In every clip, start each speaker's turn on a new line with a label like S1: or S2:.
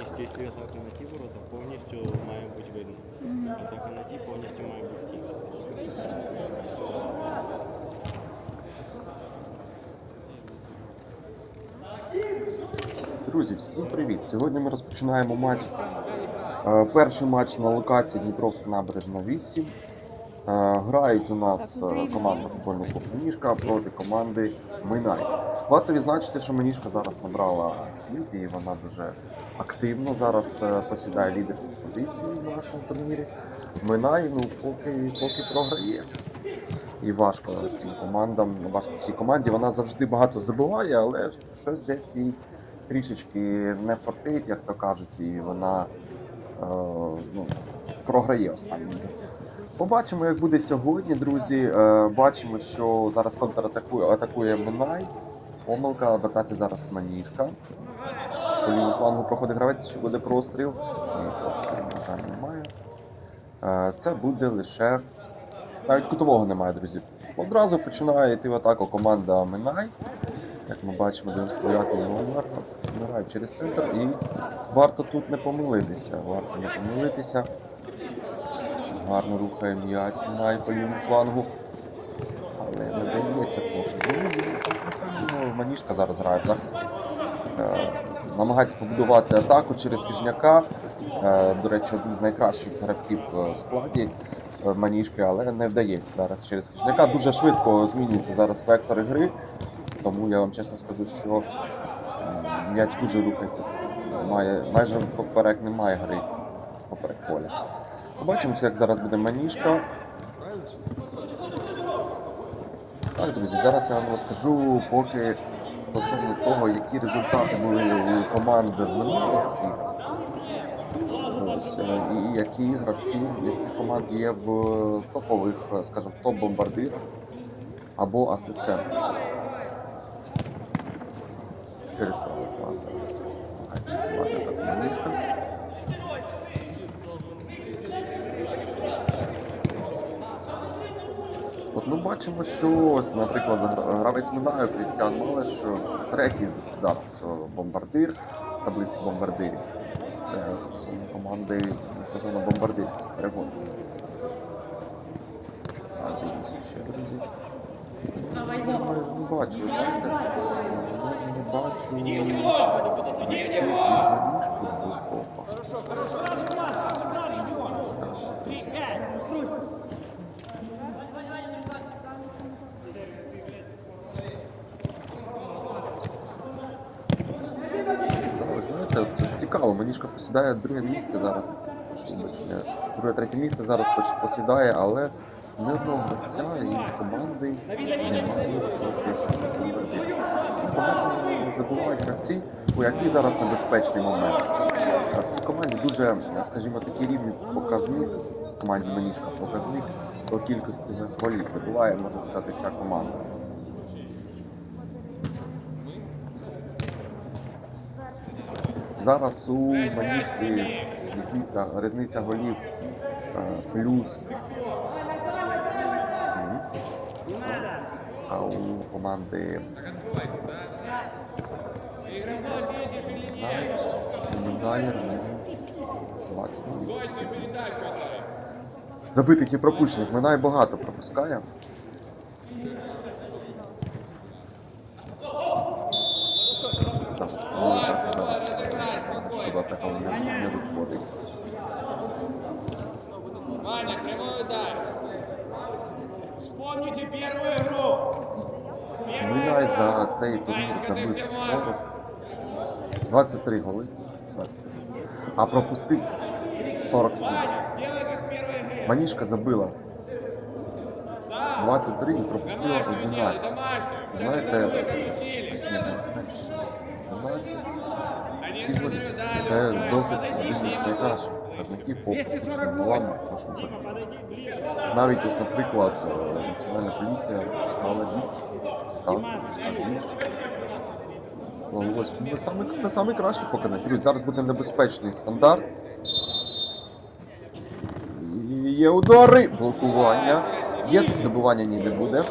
S1: повністю, якщо атака на ті ворота, повністю має бути видно. Атака на ті повністю має бути ті.
S2: Друзі, всім привіт! Сьогодні ми розпочинаємо матч. Е, Перший матч на локації Дніпровська набережна 8. Е, Грають у нас е, команда футбольний клуб Менішка проти команди Минай. Варто відзначити, що Менішка зараз набрала хід і вона дуже активно зараз е, посідає лідерські позиції в нашому турнірі. Минай, ну, поки, поки програє. І важко цим командам, важко цій команді. Вона завжди багато забиває, але щось десь їй трішечки не фартить, як то кажуть, і вона е, ну, програє останній. Побачимо, як буде сьогодні, друзі. Е, бачимо, що зараз контратакує атакує Минай. Помилка, в атаці зараз Маніжка. По лівому флангу проходить гравець, чи буде простріл. Ні, прострілу, на жаль, немає. Е, це буде лише. Навіть кутового немає, друзі. Одразу починає йти в атаку команда Минай. Як ми бачимо, 99-й номер грає через центр і варто тут не помилитися. Варто не помилитися. Гарно рухає м'яч Минай по лівому флангу. Але не дається поки. Ну, Маніжка зараз грає в захисті. Е, намагається побудувати атаку через Кижняка. Е, до речі, один з найкращих гравців е, в складі Маніжки, але не вдається зараз через Кижняка. Дуже швидко змінюється зараз вектор гри. Тому я вам чесно скажу, що м'яч дуже рухається. Має, майже поперек немає гри поперек поля. Побачимося, як зараз буде маніжка. Так, друзі, зараз я вам розкажу поки стосовно того, які результати були у команди в минулих е, і які гравці із цих команд є в топових, е, скажімо, топ-бомбардирах або асистентах. Через правий план зараз. Маніжка. Ми бачимо, що ось, наприклад, гра- гравець Минаю Крістіан Малеш, третій зараз бомбардир в таблиці бомбардирів. Це стосовно команди стосовно бомбардирських перегонів. Дивимося ще, друзі. Не бачу, ви знаєте? Не бачу. гравців від Манішки в топах. Да, ви знаєте, от посідає друге місце зараз. Друге, третє місце зараз посідає, але не одного гравця із команди немає. забувають гравці, у який зараз небезпечний момент. В цій команді дуже, скажімо, такий рівний показник, команді Манішка показник по кількості голів. Забуває, можна сказати, вся команда. Зараз у Манішки різниця, різниця голів е, плюс 7. А у команди Минає мінус 20 голів. Забитих і пропущених. Минай багато пропускає. Зараз, ну, так, зараз е, туди така не, виходить.
S3: Ваня, прямой удар. Вспомните первую игру.
S2: Мінай за цей турнір забив 40, 23 голи. 23. А пропустив 47.
S3: Делай как в первой игре.
S2: Маніжка забила 23 і пропустила 11.
S3: домашнюю.
S2: Це досить
S3: подойди,
S2: один із
S3: ближе.
S2: найкращих показників по пропущеним голам в нашому турнірі. Навіть ось, наприклад, е, національна поліція пускала. Ну, ось, ну, саме, це саме кращий показник. Зараз буде небезпечний стандарт. Є удари, блокування. Є тут добивання ні не буде.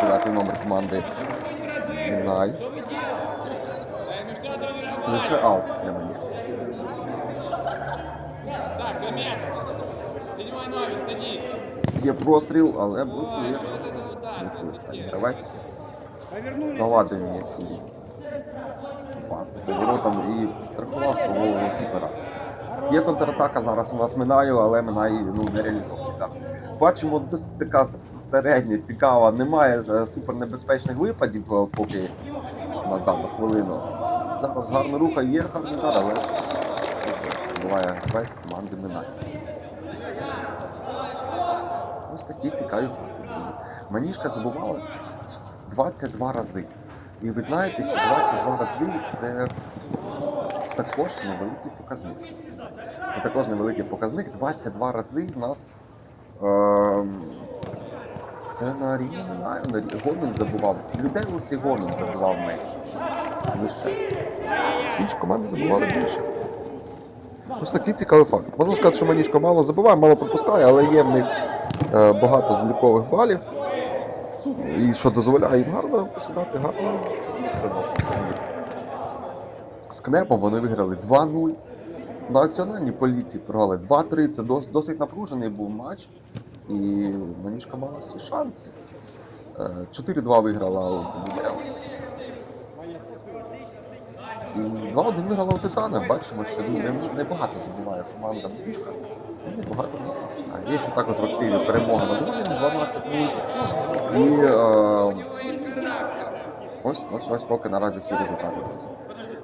S2: Дев'ятий номер команди Мінай. Лише аут для
S3: садись.
S2: Є простріл, але блокує. Блокує останній гравець. Завадив м'ячу. Пасти поворотом і підстрахував свого голкіпера. Є контратака зараз у нас Минаю, але Минай ну, не реалізований зараз. Бачимо, досить така середня, цікава, немає е, супернебезпечних випадів е, поки на дану хвилину. Зараз гарна руха, є гарний але буває гравець команди Минай. Ось такі цікаві факти. Манішка забувала 22 рази. І ви знаєте, що 22 рази це також невеликий показник. Це також невеликий показник. 22 рази в нас. Ем, це на рівні на рівні. Гомін забував. Людей і Гомін забував менше. Лише. Свіч команди забували більше. Ось такий цікавий факт. Можна сказати, що Манішка мало забуває, мало пропускає, але є в них е, багато залікових балів. І що дозволяє їм гарно посідати, гарно З Кнепом вони виграли 2-0. Національній поліції програли 2-3. Це дос- досить напружений був матч. І Манішка мала всі шанси. Е, 4-2 виграла у Ліверс. І 2-1 виграла у Титанах. Бачимо, що не- небагато забуває команда Манішка. І небагато не. Є ще також в активі перемога над Лондоном 12-0. І е, ось, ось, ось поки наразі всі результати.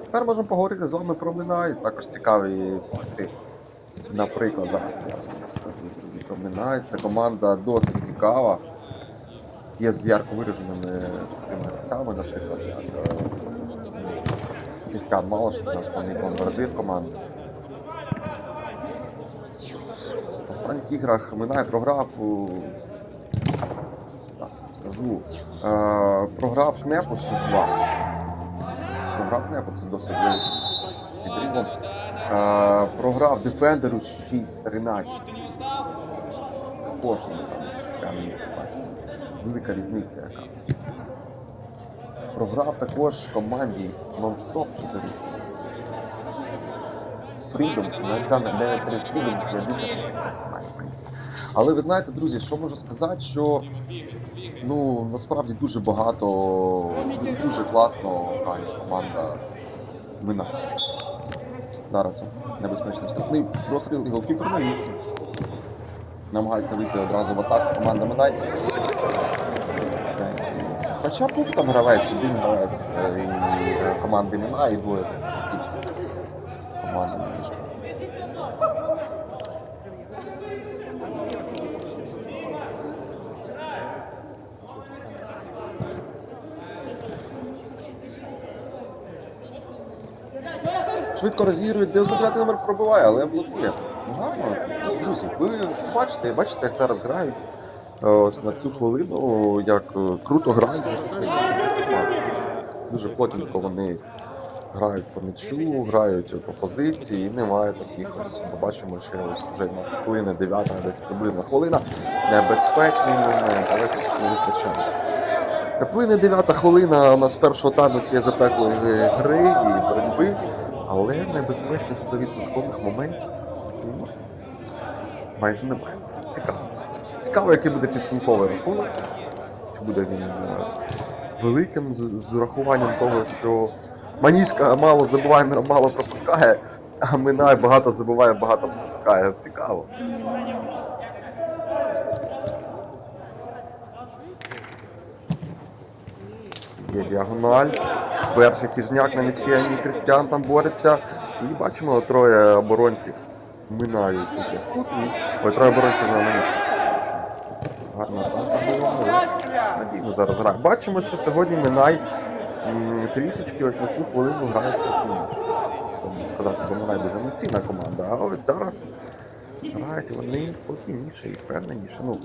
S2: Тепер можемо поговорити з вами про Минай, також цікаві факти. Наприклад, зараз я вам розкажу друзі, про Минай. Це команда досить цікава. Є з ярко вираженими гравцями, наприклад, як е, Крістіан Малаш, це основний бомбардир команди. В останніх іграх Минай програв у так скажу. Е, програв Кнепу 6-2. Програв Кнепу, це досить великий. Е, програв Дефендеру 6-13. Також там велика різниця яка. Програв також команді нон-стоп 4 Freedom, Олександр 9-3 Freedom, я дуже. Але ви знаєте, друзі, що можу сказати, що ну насправді дуже багато, дуже класно грає команда Мина. Зараз небезпечний штрафний профіль і голкіпер на місці. Намагається вийти одразу в атаку команда Минай. Хоча був там гравець, один гравець е, і е, команди Минай, і двоє команди Минішка. Швидко розігрує, 99 номер пробиває, але блокує. Ну, Гарно, друзі, ви бачите, бачите, як зараз грають ось на цю хвилину, як е, круто грають захисники. Дуже плотненько вони грають по м'ячу, грають по позиції, і немає таких ось. Побачимо, що ось вже в нас плине 9 десь приблизно хвилина. Небезпечний момент, але трішки не вистачає. Плине 9 хвилина у нас першого тайму цієї запеклої гри і боротьби, але небезпечних 100% моментів ну, майже немає. Цікаво. Цікаво, який буде підсумковий рахунок. Чи буде він е, великим з, урахуванням того, що Манішка мало забуває, мало пропускає, а Минай багато забуває, багато пропускає. Цікаво. Є діагональ. Перший хижняк на м'ячі Крістіан там бореться. І бачимо троє оборонців. Минають тут ой, троє оборонців на мені. Гарна атака була, але зараз грає. Бачимо, що сьогодні Минай трішечки ось на цю хвилину грає спокійніше. Можна сказати, бо Минай дуже емоційна команда, а ось зараз грають вони спокійніше і впевненіше. Ну,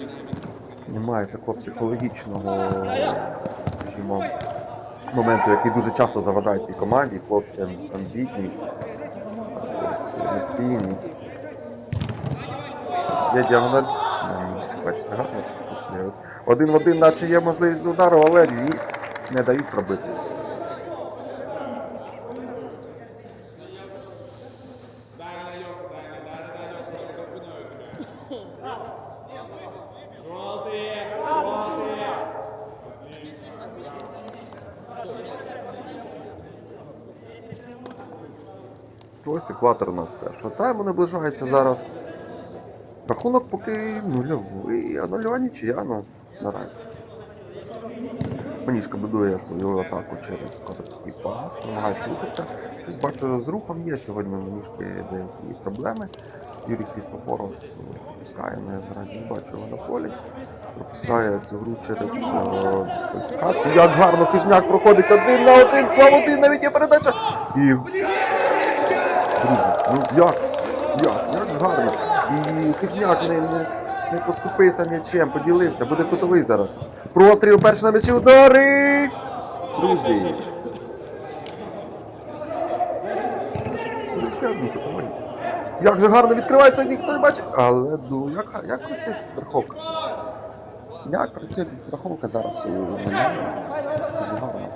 S2: немає такого психологічного, скажімо, моменту, який дуже часто заважає цій команді. Хлопці амбітні, емоційні. Є діагональ. Бачите, гарно. Один в один, наче є можливість удару, але її не дають пробити. Ось екватор у нас першого тайму наближається зараз. Рахунок поки нульовий, а нульова нічия. Ну наразі. Манішка будує свою атаку через короткий пас, намагається рухатися. Щось бачу, з рухом є сьогодні у Манішки деякі проблеми. Юрій Хрістофоров пропускає, ну, я наразі не бачу його на полі. Пропускає цю гру через е, дискваліфікацію. Як гарно Хижняк проходить один на один, в один, навіть є передача. І. Друзі, ну як? Як? Як гарно. І Хижняк не, не, не поскупився м'ячем, поділився, буде кутовий зараз. Простріл, перший на м'ячі, удари! Друзі. Ще одну кутовий. Як же гарно відкривається, ніхто не бачить. Але ну, як, як працює підстраховка? Як працює підстраховка зараз? Дуже гарно.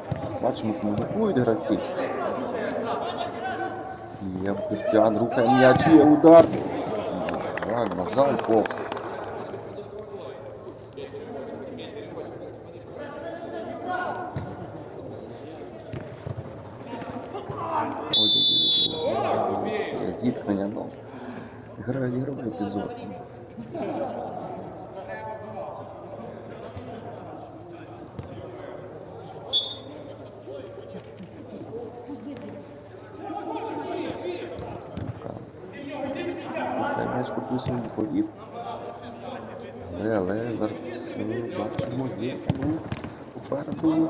S2: Бачимо, комунікують гравці. Є Костян, рухає м'яч, є удар. На жаль, на жаль, повз. Гра ігровий епізод. М'яч покусив відповід. Але, але зараз бачимо, є попереду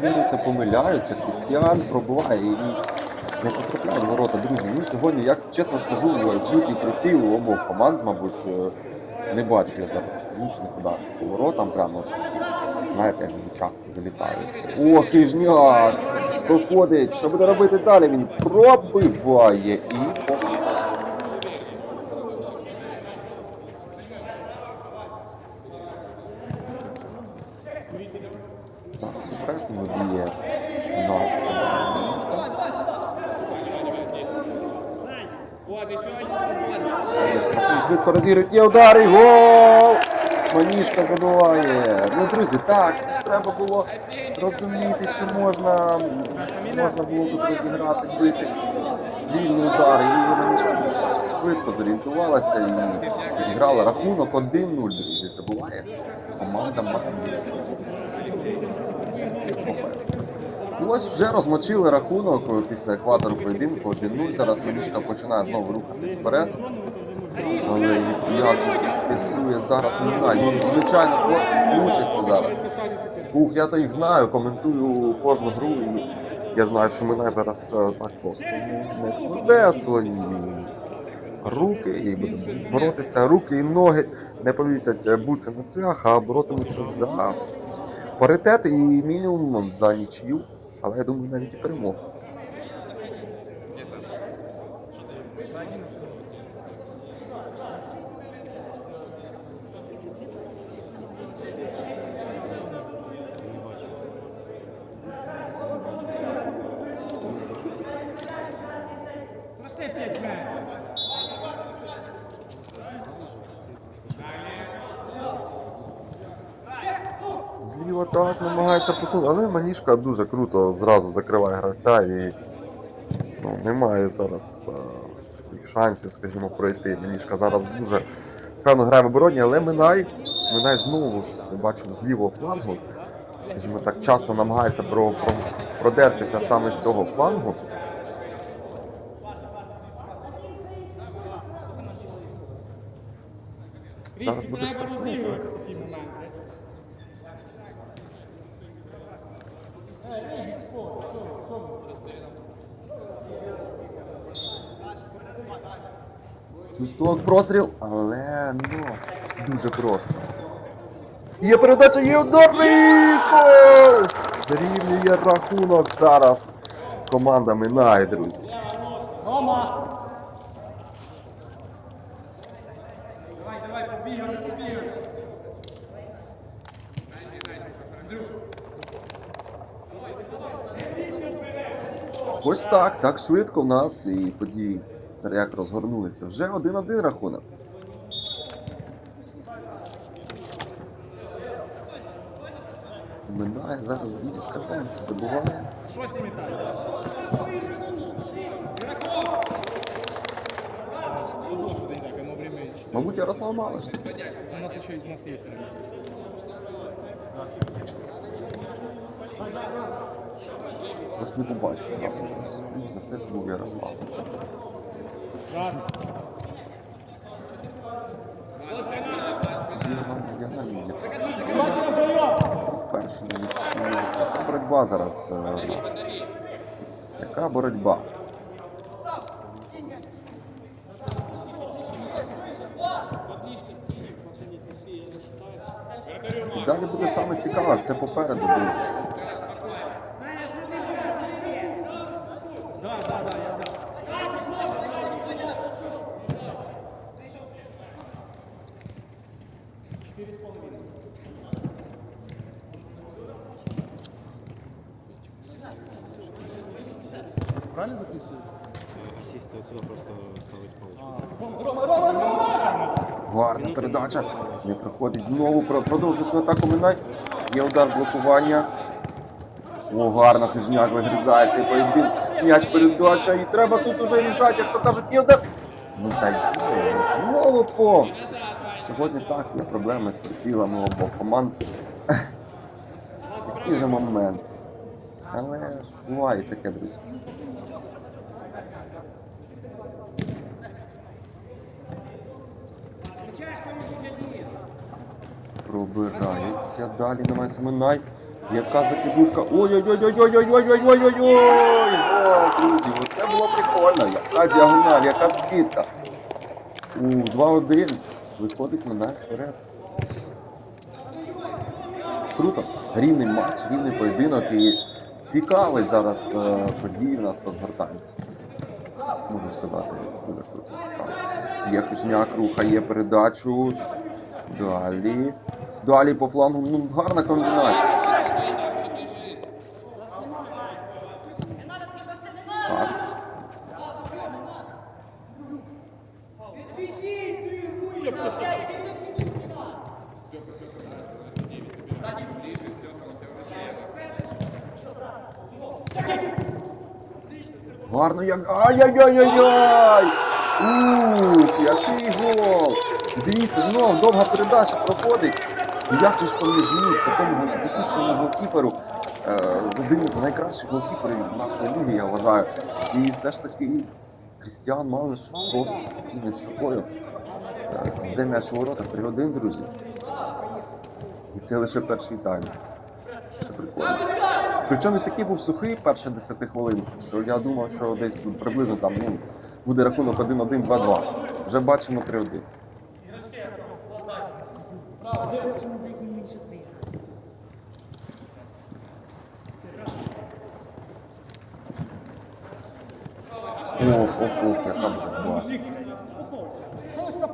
S2: помиляються, помиляються. Крістіан пробуває і не потрапляють ворота. Друзі, ну сьогодні, як чесно скажу, з лютий приціл обох команд, мабуть, е, не бачу я зараз ударів по воротам прямо. Знаєте, як вони часто залітають. О, хижняк! Проходить. Що буде робити далі? Він пробиває і Зараз у пресингу діє у нас команда.
S3: Вот, еще один свободный.
S2: Красиво. Є удар і гол! Манішка забиває. Ну, друзі, так, це ж треба було розуміти, що можна, можна було тут розіграти, бити вільний удар. І Манішка швидко зорієнтувалася і зіграла рахунок 1-0, друзі. Забуває команда Магнітська. Ось вже розмочили рахунок після екватору поєдинку 1-0. Зараз Манішка починає знову рухатись вперед. Але як же пресує зараз Мінай. Ну, звичайно, хлопці включаться зараз. Ух, я то їх знаю, коментую кожну гру. І я знаю, що Мінай зараз е, так просто не складе свої руки і буде боротися. Руки і ноги не повісять е, буци на цвях, а боротимуться за паритет і мінімум за нічию. Але я думаю, навіть і перемогу. Зліва так намагається посунути, але Манішка дуже круто зразу закриває гравця і ну, немає зараз е, таких шансів, скажімо, пройти. Манішка зараз дуже певно грає в обороні, але Минай, Минай знову бачимо з лівого флангу. Скажімо так, часто намагається про, про, продертися саме з цього флангу. Зараз буде штрафний. Свисток, простріл, але ну, дуже просто. Є передача, є ударний гол! Зарівнює рахунок зараз команда Минає, друзі.
S3: Рома! Давай, давай, побігали, побігали.
S2: Ось так, так швидко в нас і події як розгорнулися. Вже 1-1 рахунок. Минає зараз Вітя скажемо, забуває.
S3: Щось імітає.
S2: Мабуть, Ярослав Малыш.
S4: У нас ще у нас есть.
S2: Ось не побачив, за все це був Ярослав.
S4: Раз.
S2: Перший боротьба зараз. Е, яка боротьба? Далі буде саме цікаве, все попереду. буде.
S4: Правильно записываю?
S1: Асіст отсюда просто ставить паличку.
S2: Гарна передача. Не проходить знову. Продовжує свою атаку Минай. Є удар блокування. О, гарно Хижняк вигризає цей поєдин. М'яч передача. І треба тут уже рішати, як то кажуть, є удар. Ну та й знову повз. Сьогодні так, є проблеми з прицілами обох команд. Такий же момент. Але буває таке, друзі. Пробирається. Далі намагається Минай. Яка закидушка. Ой-ой-ой-ой-ой-ой-ой-ой-ой-ой! О, друзі, оце було прикольно. Яка діагональ, яка скидка. У 2-1. Виходить Минай вперед. Круто. Рівний матч, рівний поєдинок і цікавий зараз е, події в нас розгортаються. Можу сказати, дуже круто, цікаво. Є Кушняк, рухає передачу. Далі. Далі по флангу. Ну, гарна комбінація. Гарно як. Ай-яй-яй-яй-яй! Ух, який гол! Дивіться, знову довга передача проходить. Як же ж поміж ніг такому досвідченому голкіперу, е, один з найкращих голкіперів нашої ліги, я вважаю. І все ж таки Крістіан Малиш просто спокійною щокою. Е, Де м'яч у воротах 3-1, друзі. І це лише перший тайм. Це прикольно. Причому такий був сухий перші 10 хвилин, що я думав, що десь приблизно там ну, буде рахунок 1-1, 2-2. Вже бачимо 3-1. Ох, ох, ох, яка боротьба.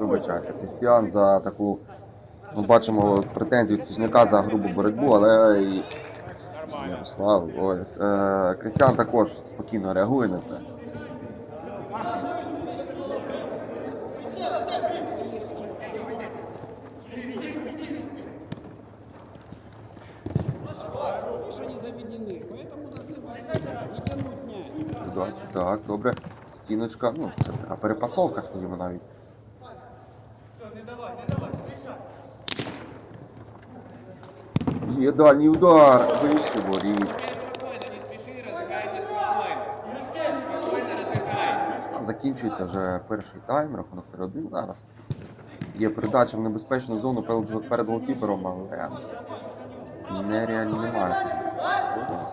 S2: Вибачається, Крістіан за таку. Ми бачимо претензію Тіжняка за грубу боротьбу, але Ярослав, ось. Е, Крістіан також спокійно реагує на це. Так, добре. Стіночка, ну, це така перепасовка, скажімо навіть. Є дальній удар. Вище воріт.
S3: Не.
S2: Закінчується вже перший тайм, рахунок 3-1 зараз. Є передача в небезпечну зону перед, голкіпером, але нереально немає.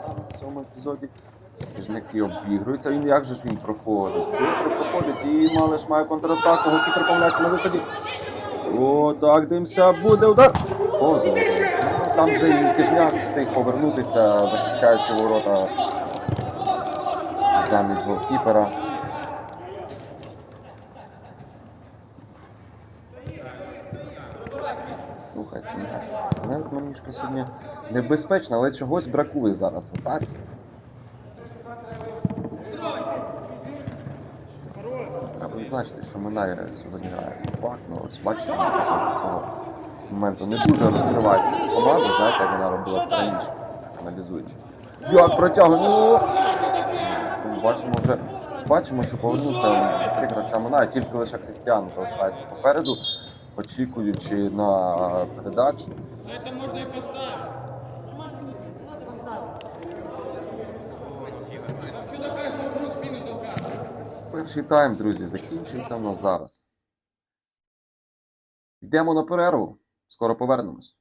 S2: Зараз в цьому епізоді Жняки обігруються. Він як же ж він проходить? Добре проходить і Малиш має контратаку, голкіпер помиляється на виході. О, так, дивимося, буде удар. О, знову. Там вже і Кижняк встиг повернутися, захищаючи ворота замість голкіпера. Слухай, це м'яч. Але от манішка сьогодні небезпечна, але чогось бракує зараз в атаці. Треба відзначити, що Минає сьогодні грає компактно. Ось бачите, цього моменту не дуже розкривається ця команда, знаєте, як вона робила це раніше, аналізуючи. Як протягує, ну! Ну, Бачимо вже, бачимо, що повернувся три гравця Минає, тільки лише Крістіан залишається попереду. очікуючи на передачу.
S3: За это можно и поставить. Что такое, что вдруг спину толкать?
S2: Перший тайм, друзі, закінчується у нас зараз. Йдемо на перерву. Скоро повернемось.